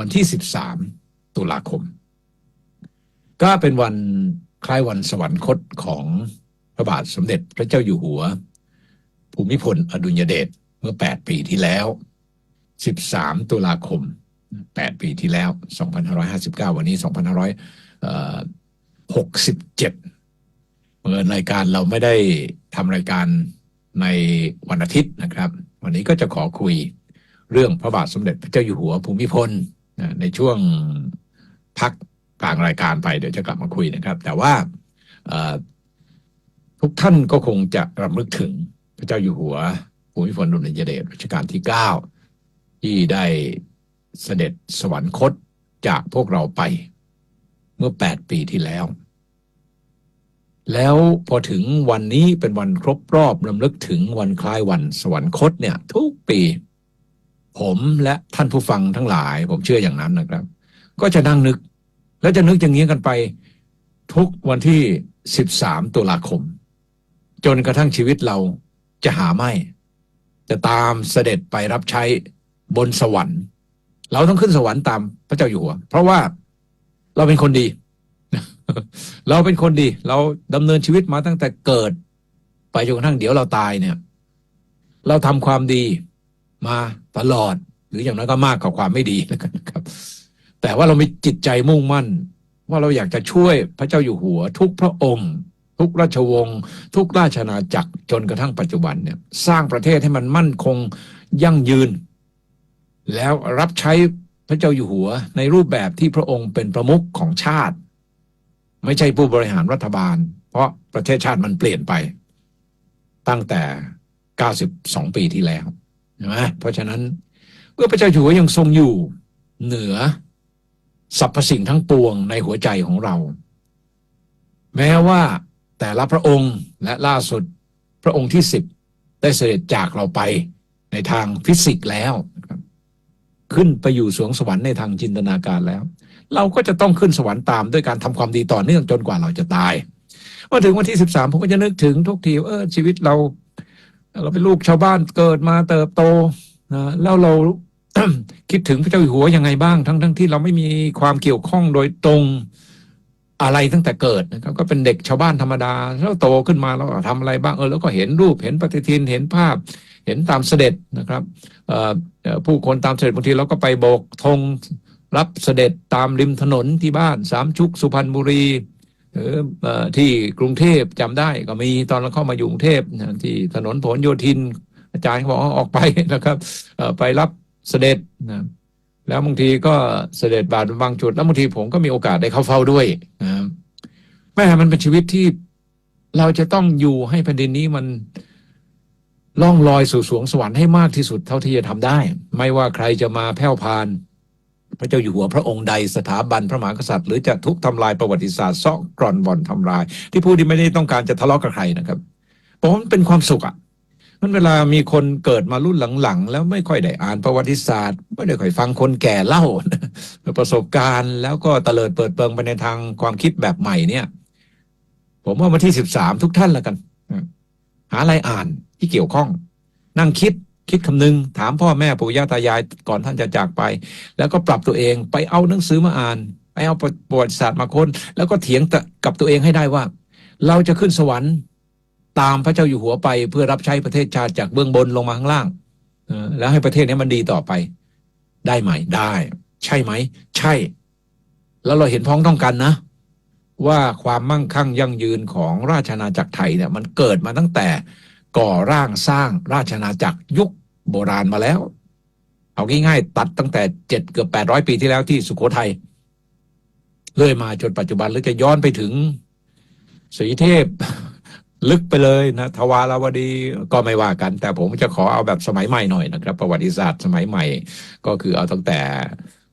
วันที่ 13 ตุลาคม ก็เป็นวันคล้ายวันสวรรคตของพระบาทสมเด็จพระเจ้าอยู่หัว ภูมิพลอดุลยเดชเมื่อ 8 ปีที่แล้ว 13 ตุลาคม 8 ปีที่แล้ว 2559 วันนี้ 2567เมื่อรายการเราไม่ได้ทำรายการในวันอาทิตย์นะครับ วันนี้ก็จะขอคุยเรื่องพระบาทสมเด็จพระเจ้าอยู่หัวภูมิพล ในช่วงพักกลางรายการไปเดี๋ยวจะกลับมาคุยนะครับ แต่ว่าทุกท่านก็คงจะรำลึกถึงพระเจ้าอยู่หัวภูมิพลอดุลยเดชรัชกาลที่เก้าที่ได้เสด็จสวรรคตจากพวกเราไปเมื่อแปดปีที่แล้ว แล้วพอถึงวันนี้เป็นวันครบรอบรำลึกถึงวันคล้ายวันสวรรคตเนี่ย ทุกปี ผมและท่านผู้ฟังทั้งหลาย ผมเชื่ออย่างนั้นนะครับ ก็จะนั่งนึก แล้วจะนึกอย่างนี้กันไป ทุกวันที่13ตุลาคม จนกระทั่งชีวิตเราจะหาไม่ จะตามเสด็จไปรับใช้บนสวรรค์ เราต้องขึ้นสวรรค์ตามพระเจ้าอยู่หัว เพราะว่าเราเป็นคนดี เราเป็นคนดี เราดำเนินชีวิตมาตั้งแต่เกิด ไปจนกระทั่งเดี๋ยวเราตายเนี่ย เราทำความดีมา ตลอด หรืออย่างน้อยก็มากกว่าความไม่ดีแล้วกันะครับ แต่ว่าเรามีจิตใจมุ่งมั่น ว่าเราอยากจะช่วยพระเจ้าอยู่หัว ทุกพระองค์ ทุกราชวงศ์ทุกราชอาณาจักรจนกระทั่งปัจจุบันเนี่ยสร้างประเทศให้มันมั่นคงยั่งยืน แล้วรับใช้พระเจ้าอยู่หัว ในรูปแบบที่พระองค์เป็นประมุขของชาติ ไม่ใช่ผู้บริหารรัฐบาล เพราะประเทศชาติมันเปลี่ยนไป ตั้งแต่ 92 ปีที่แล้ว ใช่ไหมเพราะฉะนั้นเมื่อพระเจ้าอยู่หัวยังทรงอยู่เหนือสรรพสิ่งทั้งปวงในหัวใจของเรา แม้ว่าแต่ละพระองค์และล่าสุดพระองค์ที่สิบได้เสด็จจากเราไปในทางฟิสิกส์แล้ว ขึ้นไปอยู่สวงสวรรค์ในทางจินตนาการแล้ว เราก็จะต้องขึ้นสวรรค์ตามด้วยการทำความดีต่อเนื่องจนกว่าเราจะตายมาถึงวันที่สิบสามผมก็จะนึกถึงทุกทีว่าเออชีวิตเรา เราเป็นลูกชาวบ้านเกิดมาเติบโตนะแล้วเราคิดถึงพระเจ้าอยู่หัวยังไงบ้าง ทั้งทั้งที่เราไม่มีความเกี่ยวข้องโดยตรงอะไรตั้งแต่เกิดนะครับก็เป็นเด็กชาวบ้านธรรมดา แล้วโตขึ้นมาแล้วทำอะไรบ้างเออแล้วก็เห็นรูปเห็นปฏิทินเห็นภาพ เห็นตามเสด็จนะครับผู้คนตามเสด็จบางทีเราก็ไปโบกธงรับเสด็จตามริมถนนที่บ้านสามชุกสุพรรณบุรี หรือเออที่กรุงเทพจำได้ก็มีตอนเราเข้ามาอยู่กรุงเทพนะที่ถนนผลโยธิน อาจารย์เขาบอกว่าออกไปนะครับไปรับเสด็จนะแล้วบางทีก็เสด็จบาทบางจุด แล้วบางทีผมก็มีโอกาสได้เข้าเฝ้าด้วยนะแม่มันเป็นชีวิตที่เราจะต้องอยู่ให้แผ่นดินนี้มันล่องลอยสู่สวงสวรรค์ให้มากที่สุดเท่าที่จะทำได้ ไม่ว่าใครจะมาแผ่วพาน พระเจ้าอยู่หัวพระองค์ใดสถาบันพระมหากษัตริย์ หรือจะทุบทำลายประวัติศาสตร์ซ่อกร่อนบ่อนทำลาย ที่พูดที่ไม่ได้ต้องการจะทะเลาะกับใครนะครับผมว่ามันเป็นความสุขอะมันเวลามีคนเกิดมารุ่นหลังๆ แล้วไม่ค่อยได้อ่านประวัติศาสตร์ ไม่ได้ค่อยฟังคนแก่เล่า ประสบการณ์แล้วก็เตลิดเปิดเปิงไปในทางความคิดแบบใหม่เนี่ย ผมว่าวันที่สิบสามทุกท่านละกัน หาอะไรอ่านที่เกี่ยวข้อง นั่งคิด คิดคำนึง ถามพ่อแม่ปู่ย่าตายายก่อนท่านจะจากไป แล้วก็ปรับตัวเองไปเอาหนังสือมาอ่าน ไปเอาประวัติศาสตร์มาค้น แล้วก็เถียงกับตัวเองให้ได้ว่า เราจะขึ้นสวรรค์ตามพระเจ้าอยู่หัวไป เพื่อรับใช้ประเทศชาติจากเบื้องบนลงมาข้างล่างแล้วให้ประเทศนี้มันดีต่อไป ได้ไหมได้ ใช่ไหม ใช่ แล้วเราเห็นพ้องต้องกันนะ ว่าความมั่งคั่งยั่งยืนของราชอาณาจักรไทยเนี่ยมันเกิดมาตั้งแต่ ก่อร่างสร้างราชอาจักรยุคโบราณมาแล้ว เอาง่ายๆ ตัดตั้งแต่เจ็ดเกือบแปดร้อยปีที่แล้วที่สุโขทัยเลื่อยมาจนปัจจุบันหรือจะย้อนไปถึงสีเทพลึกไปเลยนะทวารวดีก็ไม่ว่ากัน แต่ผมจะขอเอาแบบสมัยใหม่หน่อยนะครับ ประวัติศาสตร์สมัยใหม่ ก็คือเอาตั้งแต่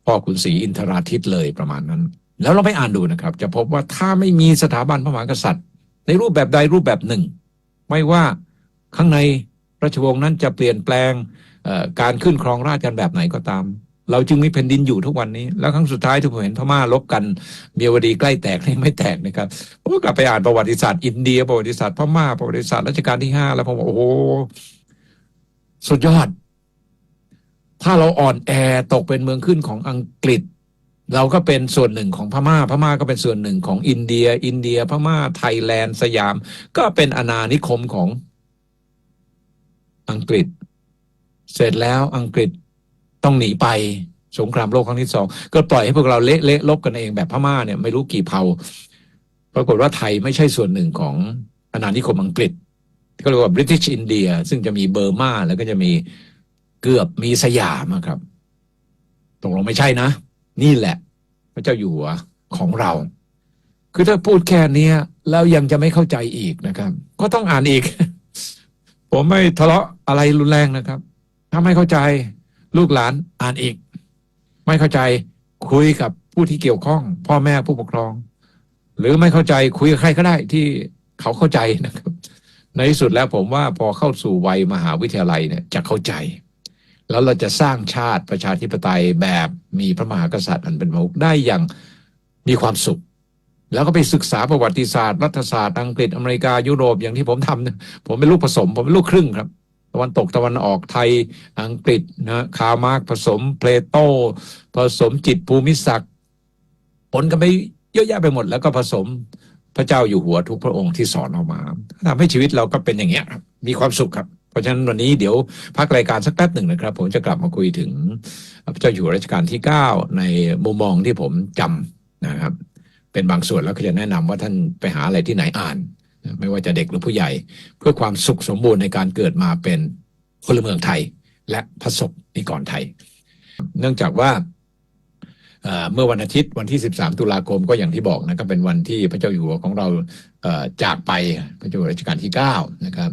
พ่อขุนศรีอินทราทิตเลยประมาณนั้น แล้วเราไปอ่านดูนะครับ จะพบว่าถ้าไม่มีสถาบันพระมหากษัตริย์ ในรูปแบบใดรูปแบบหนึ่ง ไม่ว่า ข้างในราชวงศ์นั้นจะเปลี่ยนแปลงการขึ้นครองราชกันแบบไหนก็ตาม เราจึงมีแผ่นดินอยู่ทุกวันนี้ แล้วครั้งสุดท้ายที่ผมเห็นพม่าลบกันเมียวดีใกล้แตกนี่ไม่แตกนะครับผมก็กลับไปอ่านประวัติศาสตร์อินเดียประวัติศาสตร์พม่าประวัติศาสตร์รัชกาลที่ห้าแล้วผมบอกโอ้โหสุดยอด ถ้าเราอ่อนแอตกเป็นเมืองขึ้นของอังกฤษ เราก็เป็นส่วนหนึ่งของพม่า พม่าก็เป็นส่วนหนึ่งของอินเดีย อินเดียพม่าไทยแลนด์สยาม ก็เป็นอาณานิคมของ อังกฤษ เสร็จแล้วอังกฤษต้องหนีไปสงครามโลกครั้งที่สองก็ปล่อยให้พวกเราเละเละลบกันเองแบบพม่าเนี่ยไม่รู้กี่เผ่าปรากฏว่าไทยไม่ใช่ส่วนหนึ่งของอาณานิคมอังกฤษก็เรียกว่า British India ซึ่งจะมีเบอร์มาแล้วก็จะมีเกือบมีสยามครับตกลงไม่ใช่นะ นี่แหละ พระเจ้าอยู่หัวของเรา คือถ้าพูดแค่นี้แล้วยังจะไม่เข้าใจอีกนะครับ ก็ต้องอ่านอีก ผมไม่ทะเลาะอะไรรุนแรงนะครับ ถ้าไม่เข้าใจลูกหลานอ่านอีก ไม่เข้าใจคุยกับผู้ที่เกี่ยวข้อง พ่อแม่ผู้ปกครอง หรือไม่เข้าใจคุยกับใครก็ได้ที่เขาเข้าใจนะครับ ในที่สุดแล้วผมว่าพอเข้าสู่วัยมหาวิทยาลัยเนี่ยจะเข้าใจ แล้วเราจะสร้างชาติประชาธิปไตยแบบมีพระมหากษัตริย์อันเป็นประมุขได้อย่างมีความสุข แล้วก็ไปศึกษาประวัติศาสตร์ รัฐศาสตร์อังกฤษอเมริกายุโรปอย่างที่ผมทำเนี่ยผมเป็นลูกผสม ผมเป็นลูกครึ่งครับ ตะวันตกตะวันออกไทยอังกฤษนะคาร์มาร์กผสมเพลโตผสมจิตภูมิศักดิ์ผลกันไปเยอะแยะไปหมด แล้วก็ผสมพระเจ้าอยู่หัวทุกพระองค์ที่สอนออกมาทำให้ชีวิตเราก็เป็นอย่างเงี้ยมีความสุขครับเพราะฉะนั้นวันนี้เดี๋ยวพักรายการสักแป๊บหนึ่งนะครับ ผมจะกลับมาคุยถึงพระเจ้าอยู่หัวรัชกาลที่เก้าในมุมมองที่ผมจำนะครับ เป็นบางส่วนแล้วก็จะแนะนำว่าท่านไปหาอะไรที่ไหนอ่าน ไม่ว่าจะเด็กหรือผู้ใหญ่ เพื่อความสุขสมบูรณ์ในการเกิดมาเป็นพลเมืองไทย และพระศกนิกรไทย เนื่องจากว่าเมื่อวันอาทิตย์วันที่ 13 ตุลาคมก็อย่างที่บอกนะก็เป็นวันที่พระเจ้าอยู่หัวของเราจากไปพระเจ้าอยู่หัวรัชกาลที่ 9 นะครับ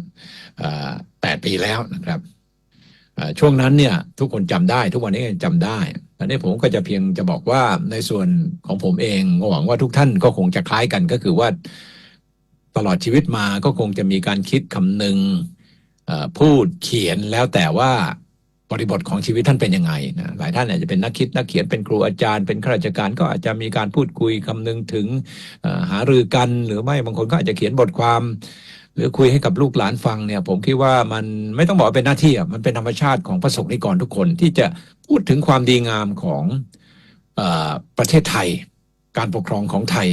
8ปีแล้วนะครับ ช่วงนั้นเนี่ยทุกคนจำได้ทุกวันนี้ยังจำได้อันนี้ผมก็จะเพียงจะบอกว่าในส่วนของผมเองหวังว่าทุกท่านก็คงจะคล้ายกันก็คือว่าตลอดชีวิตมาก็คงจะมีการคิดคำนึงเอ่อพูดเขียนแล้วแต่ว่าบริบทของชีวิตท่านเป็นยังไงนะหลายท่านอาจจะเป็นนักคิดนักเขียนเป็นครูอาจารย์ เป็นข้าราชการก็อาจจะมีการพูดคุยคำนึงถึงหารือกัน หรือไม่บางคนก็อาจจะเขียนบทความ หรือคุยให้กับลูกหลานฟังเนี่ย ผมคิดว่ามันไม่ต้องบอกว่าเป็นหน้าที่อะมันเป็นธรรมชาติของประสบนิกรทุกคนที่จะพูดถึงความดีงามของอประเทศไทย การปกครองของไทย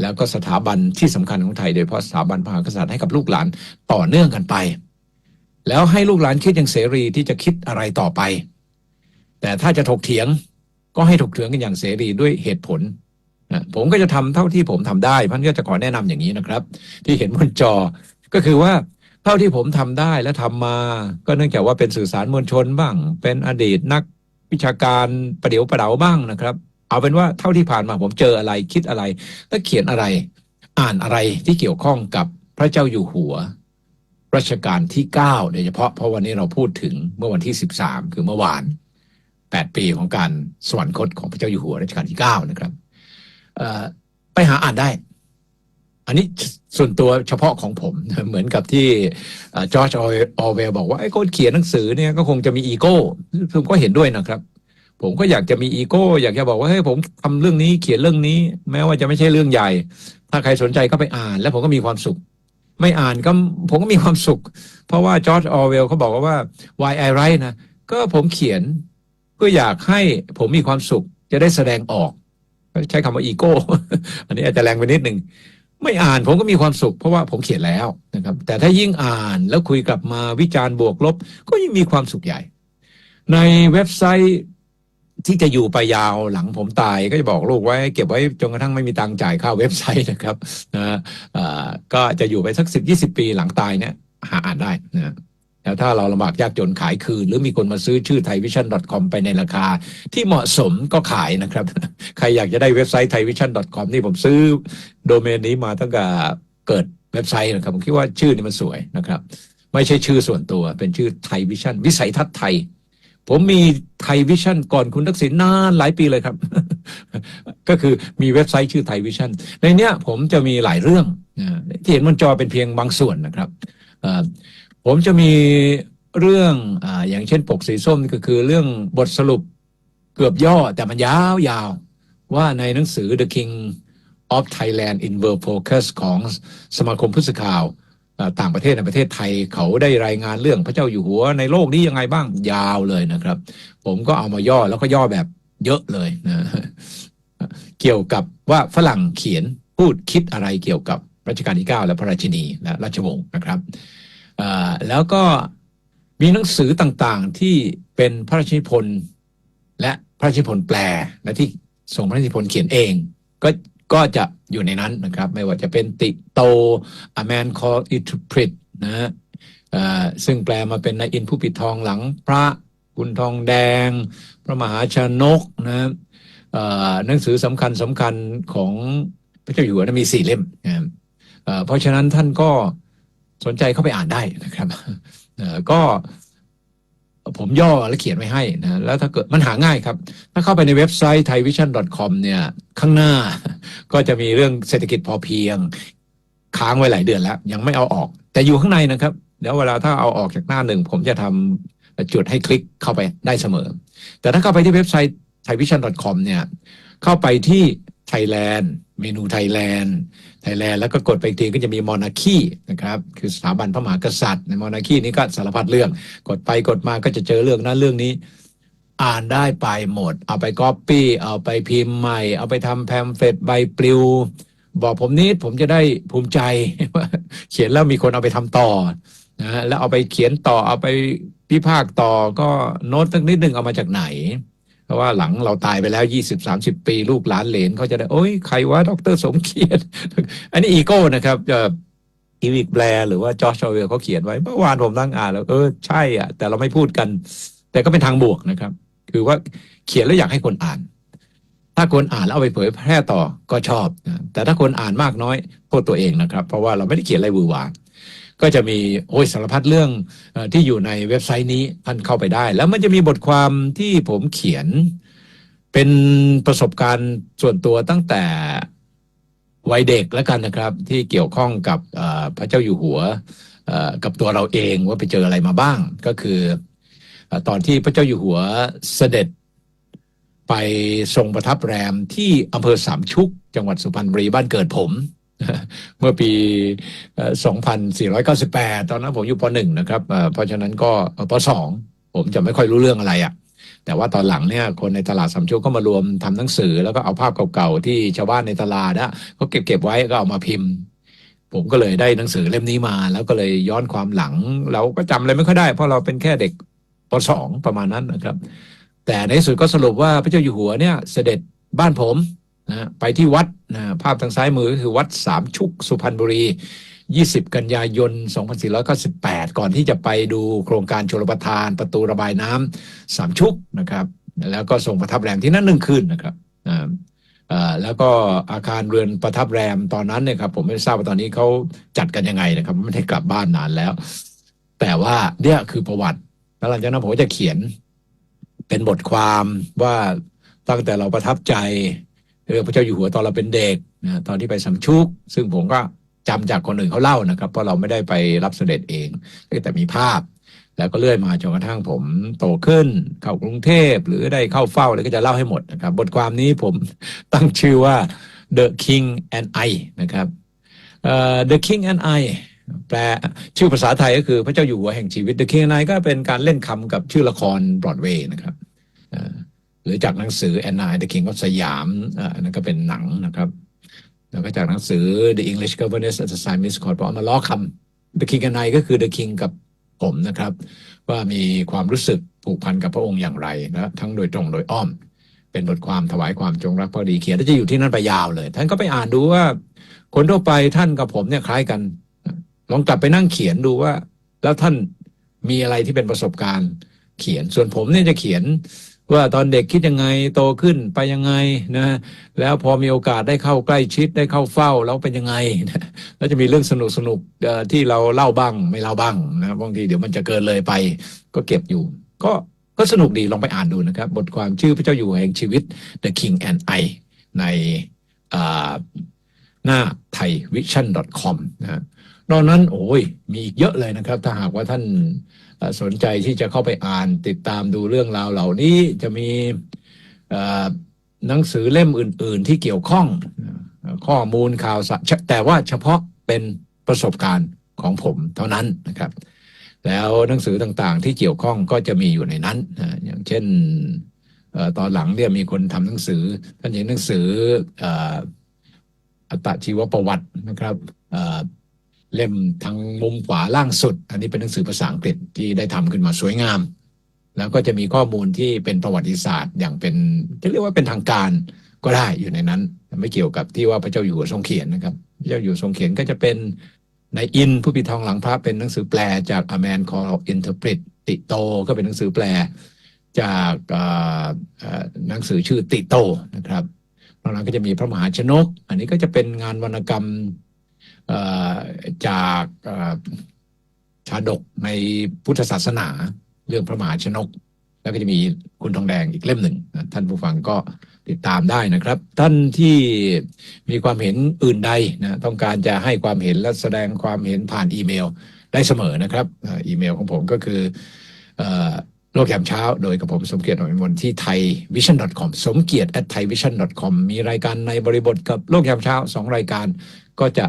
แล้วก็สถาบันที่สำคัญของไทย โดยเฉพาะสถาบันพระมหากษัตริย์ให้กับลูกหลานต่อเนื่องกันไป แล้วให้ลูกหลานคิดอย่างเสรีที่จะคิดอะไรต่อไป แต่ถ้าจะถกเถียงก็ให้ถกเถียงกันอย่างเสรีด้วยเหตุผลผมก็จะทำเท่าที่ผมทำได้พันก็จะขอแนะนำอย่างนี้นะครับ ที่เห็นบนจอ ก็คือว่าเท่าที่ผมทำได้และทำมา ก็เนื่องจากว่าเป็นสื่อสารมวลชนบ้าง เป็นอดีตนักวิชาการประเดี๋ยวประเดาบ้างนะครับ เอาเป็นว่าเท่าที่ผ่านมาผมเจออะไรคิดอะไรและเขียนอะไร อ่านอะไรที่เกี่ยวข้องกับพระเจ้าอยู่หัวรัชกาลที่เก้าโดยเฉพาะเพราะวันนี้เราพูดถึงเมื่อวันที่สิบสามคือเมื่อวานแปดปีของการสวรรคตของพระเจ้าอยู่หัวรัชกาลที่เก้านะครับไปหาอ่านได้ อันนี้ส่วนตัวเฉพาะของผมเหมือนกับที่จอร์จออเวลบอกว่าไอ้คนเขียนหนังสือเนี่ยก็คงจะมีอีโก้ผมก็เห็นด้วยนะครับ ผมก็อยากจะมีอีโก้ อยากจะบอกว่าเฮ้ยผมทำเรื่องนี้เขียนเรื่องนี้ แม้ว่าจะไม่ใช่เรื่องใหญ่ ถ้าใครสนใจก็ไปอ่าน แล้วผมก็มีความสุข ไม่อ่านก็ผมก็มีความสุข เพราะว่าจอร์จออเวลเขาบอกว่า why I write นะก็ผมเขียนเพื่ออยากให้ผมมีความสุขจะได้แสดงออก ใช้คำว่าอีโก้ อันนี้อาจจะแรงไปนิดหนึ่ง ไม่อ่านผมก็มีความสุข เพราะว่าผมเขียนแล้วนะครับ แต่ถ้ายิ่งอ่านแล้วคุยกลับมาวิจารณ์บวกลบ ก็ยิ่งมีความสุขใหญ่ ในเว็บไซต์ที่จะอยู่ไปยาวหลังผมตายก็จะบอกลูกไว้ เก็บไว้จนกระทั่งไม่มีตังค์จ่ายค่าเว็บไซต์นะครับนะก็จะอยู่ไปสักสิบยี่สิบปีหลังตายเนี่ยหาอ่านได้นะ แล้วถ้าเราลำบากยากจนขายคืน หรือมีคนมาซื้อชื่อ thaivision.com ไปในราคา ที่เหมาะสมก็ขายนะครับ ใครอยากจะได้เว็บไซต์ thaivision.com นี่ผมซื้อโดเมนนี้มาตั้งแต่เกิดเว็บไซต์นะครับผมคิดว่าชื่อนี้มันสวยนะครับ ไม่ใช่ชื่อส่วนตัวเป็นชื่อไทยวิชั่น วิสัยทัศน์ไทย ผมมีไทยวิชั่นก่อนคุณทักษิณนานหลายปีเลยครับ ก็คือมีเว็บไซต์ชื่อไทยวิชั่นในเนี้ยผมจะมีหลายเรื่องที่เห็นบนจอเป็นเพียงบางส่วนนะครับ ผมจะมีเรื่องอ่าอย่างเช่นปกสีส้มก็คือเรื่องบทสรุปเกือบย่อแต่มันยาวยาวๆว่าในหนังสือ The King of Thailand in World Focus ของสมาคมผู้สื่อข่าวต่างประเทศในประเทศไทยเขาได้รายงานเรื่องพระเจ้าอยู่หัวในโลกนี้ยังไงบ้างยาวเลยนะครับ ผมก็เอามาย่อแล้วก็ย่อแบบเยอะเลยนะเกี่ยวกับว่าฝรั่งเขียนพูดคิดอะไรเกี่ยวกับรัชกาลที่ 9 และพระราชินีและราชวงศ์นะครับ แล้วก็มีหนังสือต่างๆที่เป็นพระราชนิพนธ์และพระราชนิพนธ์แปลและที่ส่งพระราชนิพนธ์เขียนเอง ก็ก็จะอยู่ในนั้นนะครับ ไม่ว่าจะเป็นติโต A Man Called It to Prit นะฮะซึ่งแปลมาเป็นนายอินผู้ปิดทองหลังพระคุณทองแดง พระมหาชนกนะหนังสือสำคัญสำคัญของพระเจ้าอยู่หัวมีสี่เล่มนะเพราะฉะนั้นท่านก็ สนใจเข้าไปอ่านได้นะครับก็ผมย่อและเขียนไว้ให้นะแล้วถ้าเกิดมันหาง่ายครับ ถ้าเข้าไปในเว็บไซต์ thaivision.com เนี่ย ข้างหน้าก็จะมีเรื่องเศรษฐกิจพอเพียง ค้างไว้หลายเดือนแล้ว ยังไม่เอาออก แต่อยู่ข้างในนะครับเดี๋ยวเวลาถ้าเอาออกจากหน้าหนึ่ง ผมจะทำจุดให้คลิกเข้าไปได้เสมอ แต่ถ้าเข้าไปที่เว็บไซต์ thaivision.com เนี่ย เข้าไปที่ Thailand เมนู Thailand Thailand แล้วก็กดไปอีกทีก็จะมีมอนาคีนะครับคือสถาบันพระมหากษัตริย์ในมอนาคีนี้ก็สารพัดเรื่อง กดไปกดมาก็จะเจอเรื่องนั้นเรื่องนี้ อ่านได้ไปหมด เอาไปก๊อปปี้เอาไปพิมพ์ใหม่ เอาไปทำแพมเฟตใบปลิว บอกผมนิดผมจะได้ภูมิใจว่าเขียนแล้วมีคนเอาไปทำต่อนะแล้วเอาไปเขียนต่อเอาไปพิพากต่อก็โน้ตสักนิดหนึ่งเอามาจากไหน เพราะว่าหลังเราตายไปแล้วยี่สิบสามสิบปีลูกหลานเหลนเขาจะได้ โอ้ยใครว่าดรสมเกียรติอันนี้อีโก้นะครับจะอีวิกแบร์หรือว่าจอร์จชเวลเขาเขียนไว้เมื่อวานผมนั่งอ่านแล้ว เออใช่อะ แต่เราไม่พูดกัน แต่ก็เป็นทางบวกนะครับ คือว่าเขียนแล้วอยากให้คนอ่าน ถ้าคนอ่านแล้วเอาไปเผยแพร่ต่อก็ชอบ แต่ถ้าคนอ่านมากน้อยโทษตัวเองนะครับ เพราะว่าเราไม่ได้เขียนอะไรวือหวา ก็จะมีโอ้ยสารพัดเรื่องอที่อยู่ในเว็บไซต์นี้ท่านเข้าไปได้ แล้วมันจะมีบทความที่ผมเขียน เป็นประสบการณ์ส่วนตัวตั้งแต่วัยเด็กแล้วกันนะครับ ที่เกี่ยวข้องกับพระเจ้าอยู่หัวกับตัวเราเองว่าไปเจออะไรมาบ้าง ก็คืออตอนที่พระเจ้าอยู่หัวเสด็จไปทรงประทับแรมที่อำเภอสามชุก จังหวัดสุพรรณบุรีบ้านเกิดผม เมื่อปีเอ่อ2498 ตอนนั้นผมอยู่ป .1 นะครับ เพราะฉะนั้นก็เอ่อป .2 ผมจะไม่ค่อยรู้เรื่องอะไรอะ่ะ แต่ว่าตอนหลังเนี่ยคนในตลาดสามชุกก็มารวมทำหนังสือ แล้วก็เอาภาพเก่าๆที่ชาวบ้านในตลาดนะเขาเก็บเก็บไว้ก็เอามาพิมพ์ ผมก็เลยได้หนังสือเล่มนี้มา แล้วก็เลยย้อนความหลัง เราก็จำอะไรไม่ค่อยได้ เพราะเราเป็นแค่เด็กป .2 ประมาณนั้นนะครับ แต่ในสุดก็สรุปว่าพระเจ้าอยู่หัวเนี่ยเสด็จบ้านผม นะไปที่วัดนะภาพทางซ้ายมือก็คือวัดสามชุกสุพรรณบุรี 20 กันยายน 2498 ก่อนที่จะไปดูโครงการชลประทานประตูระบายน้ำสามชุกนะครับ แล้วก็ส่งประทับแรมที่นั่นหนึ่งคืนนะครับอ่าแล้วก็อาคารเรือนประทับแรมตอนนั้นเนี่ยครับผมไม่ทราบว่าตอนนี้เขาจัดกันยังไงนะครับไม่ได้กลับบ้านนานแล้ว แต่ว่าเนี่ยคือประวัติแล้วหลังจากนั้นผมจะเขียนเป็นบทความว่าตั้งแต่เราประทับใจ เรื่องพระเจ้าอยู่หัวตอนเราเป็นเด็กนะตอนที่ไปสัมชุก ซึ่งผมก็จำจากคนอื่นเขาเล่านะครับ เพราะเราไม่ได้ไปรับเสด็จเอง แต่มีภาพ แล้วก็เลื่อยมาจนกระทั่งผมโตขึ้น เข้ากรุงเทพหรือได้เข้าเฝ้าอะไรก็จะเล่าให้หมดนะครับ บทความนี้ผมตั้งชื่อว่า The King and I นะครับเอ่อ The King and I แปลชื่อภาษาไทยก็คือพระเจ้าอยู่หัวแห่งชีวิต The King and I ก็เป็นการเล่นคำกับชื่อละครบรอดเวย์นะครับ หรือจากหนังสือ Anne I The King of สยามอ่ออันนั้นก็เป็นหนังนะครับ แล้วก็จากหนังสือ The English Governess at the s i m i s Court เพราะเอามาล้อคำ The King and I ก็คือ The King กับผมนะครับ ว่ามีความรู้สึกผูกพันกับพระองค์อย่างไรนะทั้งโดยตรงโดยอ้อม เป็นบทความถวายความจงรักภักดีเขียนแล้วจะอยู่ที่นั่นไปยาวเลย ท่านก็ไปอ่านดูว่า คนทั่วไปท่านกับผมเนี่ยคล้ายกัน ลองกลับไปนั่งเขียนดูว่า แล้วท่านมีอะไรที่เป็นประสบการณ์เขียนส่วนผมเนี่ยจะเขียน ว่าตอนเด็กคิดยังไงโตขึ้นไปยังไงนะแล้วพอมีโอกาสได้เข้าใกล้ชิดได้เข้าเฝ้าแล้วเป็นยังไงแล้วจะมีเรื่องสนุกสนุกที่เราเล่าบ้างไม่เล่าบ้างนะบางทีเดี๋ยวมันจะเกินเลยไป ก็เก็บอยู่ ก็ก็สนุกดีลองไปอ่านดูนะครับ บทความชื่อพระเจ้าอยู่แห่งชีวิต The King and I ในหน้าไทยวิชั่น .com นะนอกนั้นโอ้ยมีอีกเยอะเลยนะครับ ถ้าหากว่าท่าน สนใจที่จะเข้าไปอ่านติดตามดูเรื่องราวเหล่านี้จะมีหนังสือเล่มอื่น ๆ ที่เกี่ยวข้องข้อมูลข่าวสารแต่ว่าเฉพาะเป็นประสบการณ์ของผมเท่านั้นนะครับ แล้วหนังสือต่างๆ ที่เกี่ยวข้องก็จะมีอยู่ในนั้นนะอย่างเช่นตอนหลังเนี่ยมีคนทำหนังสือท่านเห็นหนังสืออัตชีวประวัตินะครับ เล่มทางมุมขวาล่างสุด อันนี้เป็นหนังสือภาษาอังกฤษที่ได้ทำขึ้นมาสวยงาม แล้วก็จะมีข้อมูลที่เป็นประวัติศาสตร์ อย่างเป็นจะเรียกว่าเป็นทางการก็ได้อยู่ในนั้น ไม่เกี่ยวกับที่ว่าพระเจ้าอยู่หัวทรงเขียนนะครับพระเจ้าอยู่ทรงเขียนก็จะเป็นในอินผู้ปิดทองหลังพระเป็นหนังสือแปลจาก A Man Called Interpret ติโต ก็เป็นหนังสือแปลจากหนังสือชื่อติโตนะครับนอกนั้นก็จะมีพระมหาชนก อันนี้ก็จะเป็นงานวรรณกรรม จากชาดกในพุทธศาสนา เรื่องพระมหาชนก แล้วก็จะมีคุณทองแดงอีกเล่มหนึ่งท่านผู้ฟังก็ติดตามได้นะครับ ท่านที่มีความเห็นอื่นใดนะต้องการจะให้ความเห็นและแสดงความเห็นผ่านอีเมลได้เสมอนะครับอีเมลของผมก็คือโลกแยามเช้า โดยกับผมสมเกียรติหน่อยมนที่ไทยวิชั่น .com สมเกียรติ at thaivision.com มีรายการในบริบทกับโลกยามเช้าสองรายการก็จะ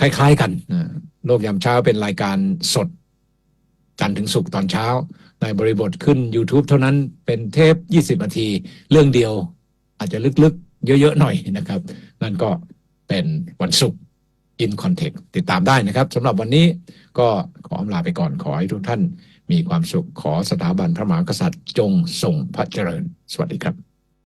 คล้ายๆกันนะโลกยามเช้าเป็นรายการสด จันทร์ถึงศุกร์ตอนเช้า ในบริบทขึ้น YouTube เท่านั้นเป็นเทป 20 นาที เรื่องเดียวอาจจะลึกๆ เยอะๆ หน่อยนะครับ นั่นก็เป็นวันศุกร์ in context ติดตามได้นะครับสำหรับวันนี้ก็ขออำลาไปก่อนขอให้ทุกท่านมีความสุขขอสถาบันพระมหากษัตริย์จงทรงพระเจริญ สวัสดีครับ